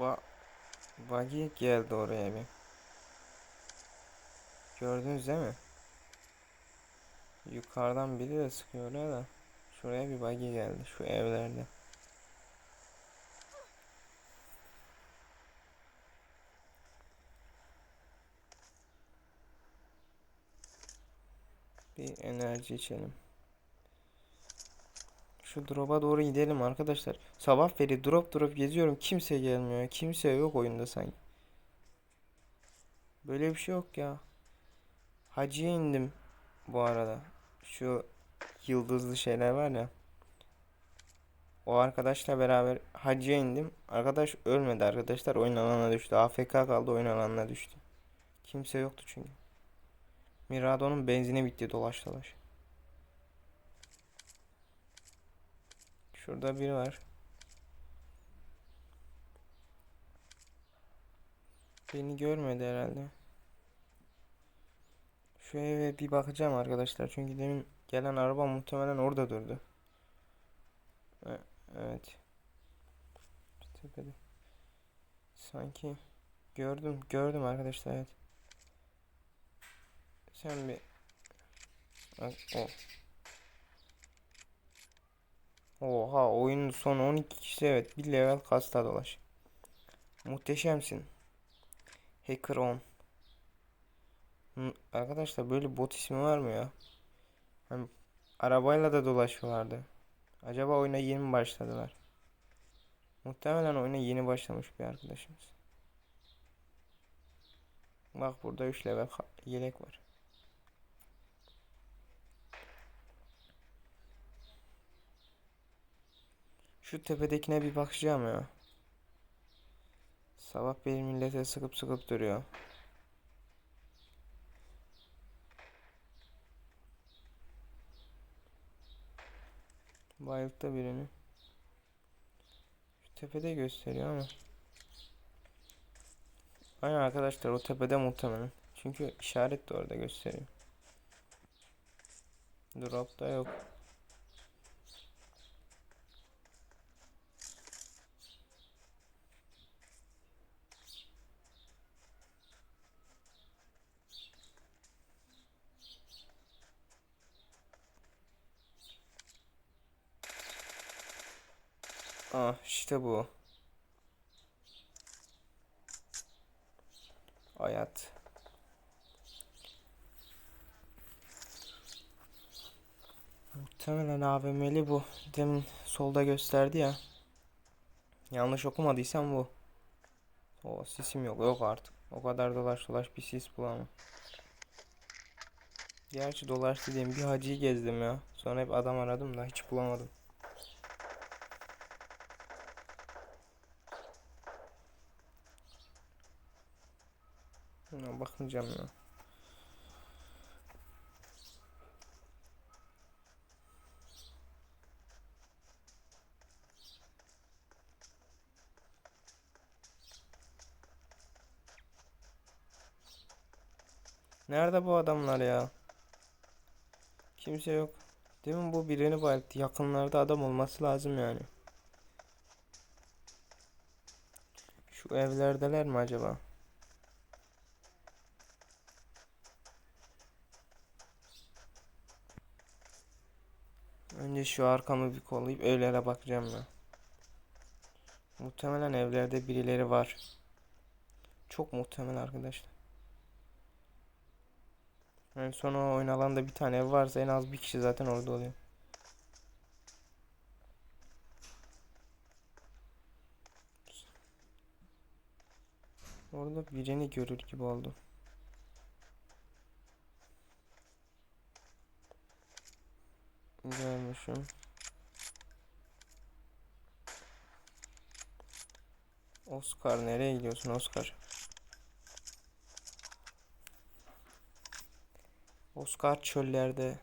Ba Buggy geldi oraya bir. Gördünüz değil mi? Yukarıdan biri de sıkıyor oraya da. Şuraya bir buggy geldi şu evlerde. Bir enerji içelim. Şu drop'a doğru gidelim arkadaşlar. Sabah beri drop drop geziyorum. Kimse gelmiyor. Kimse yok oyunda sanki. Böyle bir şey yok ya. Hacı'ya indim bu arada. Şu yıldızlı şeyler var ya. O arkadaşla beraber hacıya indim. Arkadaş ölmedi arkadaşlar. Oyun alanına düştü. AFK kaldı oyun alanına düştü. Kimse yoktu çünkü. Mirado'nun benzini bitti dolaş dolaş. Şurada biri var. Beni görmedi herhalde. Şu eve bir bakacağım arkadaşlar. Çünkü demin gelen araba muhtemelen orada durdu. E- Evet. Tepede. Sanki gördüm, gördüm arkadaşlar evet. Sen bir o. Oha oyunun son 12 kişi evet bir level kasta dolaş. Muhteşemsin. Hacker on. Arkadaşlar böyle bot ismi var mı ya? Hani arabayla da dolaşıyorlardı. Acaba oyuna yeni mi başladılar? Muhtemelen oyuna yeni başlamış bir arkadaşımız. Bak burada 3 level yelek var. Şu tepedekine bir bakacağım ya. Sabah beri millete sıkıp sıkıp duruyor. Bayılttı birini. Şu tepede gösteriyor ama. Aynen arkadaşlar o tepede muhtemelen. Çünkü işaret de orada gösteriyor. Drop da yok. Ah işte bu. Hayat. Muhtemelen AVM'li bu. Demin solda gösterdi ya. Yanlış okumadıysam bu. O sisim yok. Yok artık. O kadar dolaş dolaş bir sis bulamam. Gerçi dolaş dediğim bir hacıyı gezdim ya. Sonra hep adam aradım da hiç bulamadım. Bakmayacağım ya. Nerede bu adamlar ya? Kimse yok. Demin bu birini bayılttı. Yakınlarda adam olması lazım yani. Şu evlerdeler mi acaba? Önce şu arkamı bir kollayıp evlere bakacağım ben. Muhtemelen evlerde birileri var. Çok muhtemel arkadaşlar. En son o oyun alanında bir tane ev varsa en az bir kişi zaten orada oluyor. Orada birini görür gibi oldu. Görmüşüm. Oscar nereye gidiyorsun Oscar? Oscar çöllerde.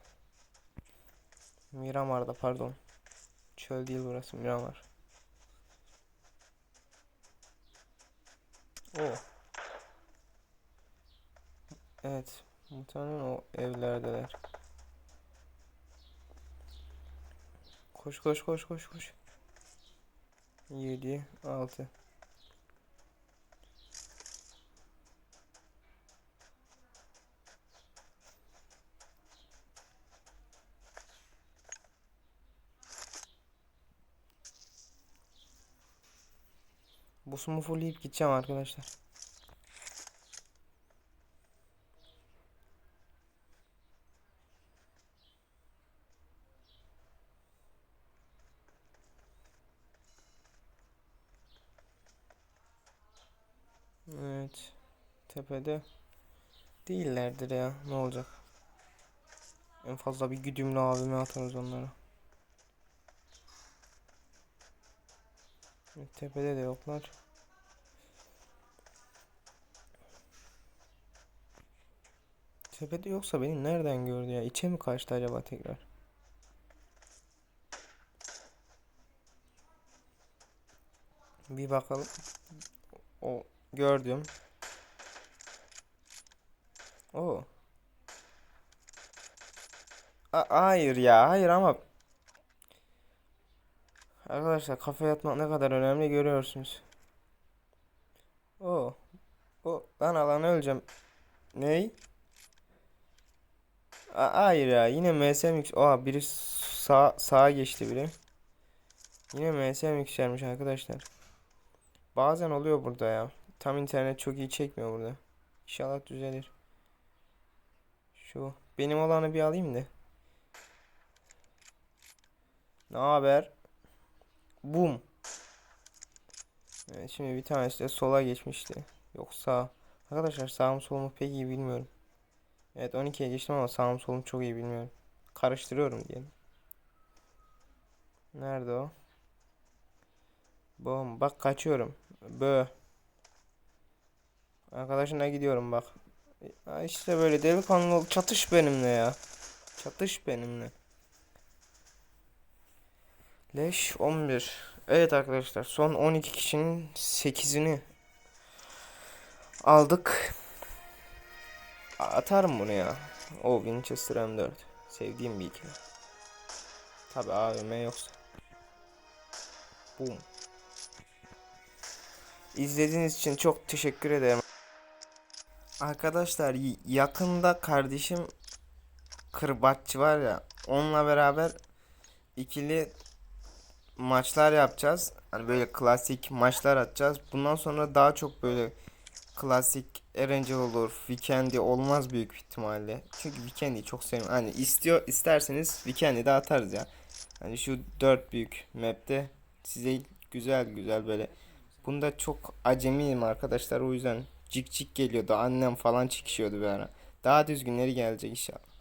Miramar'da pardon. Çöl değil burası Miramar. O. Evet. Muhtemelen o evlerdeler. Koş koş koş koş koş. 7 6 Bosumu fullleyip gideceğim arkadaşlar. Evet. Tepede değillerdir ya. Ne olacak? En fazla bir güdümlü abime atarız onlara. Evet, Tepede de yoklar. Tepede yoksa beni nereden gördü ya? İçe mi kaçtı acaba tekrar? Bir bakalım. O gördüm. O. A- hayır ya, hayır ama Arkadaşlar kafa yatmak ne kadar önemli görüyorsunuz. O. O. Ben alanı öleceğim. Ney? A- hayır ya yine MSM Oha biri sağ sağa geçti biri. Yine MSM yükselmiş arkadaşlar. Bazen oluyor burada ya. Tam internet çok iyi çekmiyor burada. İnşallah düzelir. Şu benim olanı bir alayım da. Ne haber? Boom. Evet, şimdi bir tanesi de sola geçmişti. Yok sağ. Arkadaşlar sağım solumu pek iyi bilmiyorum. Evet 12'ye geçtim ama sağım solum çok iyi bilmiyorum. Karıştırıyorum diyelim. Nerede o? Boom. Bak kaçıyorum. Bö. Arkadaşına gidiyorum bak. Ya işte böyle delikanlı ol. Çatış benimle ya. Çatış benimle. Leş 11. Evet arkadaşlar son 12 kişinin 8'ini aldık. Atarım bunu ya. O Winchester M4. Sevdiğim bir ikili. Tabi AVM yoksa. Boom. İzlediğiniz için çok teşekkür ederim. Arkadaşlar yakında kardeşim Kırbaççı var ya onunla beraber ikili maçlar yapacağız. Hani böyle klasik maçlar atacağız. Bundan sonra daha çok böyle klasik Erangel olur, Weekend'i olmaz büyük ihtimalle. Çünkü Weekend'i çok seviyorum. Hani istiyor isterseniz Weekend'i de atarız ya. Hani şu dört büyük map'te size güzel güzel böyle. Bunda çok acemiyim arkadaşlar o yüzden cik cik geliyordu. Annem falan çıkışıyordu bir ara. Daha düzgünleri gelecek inşallah.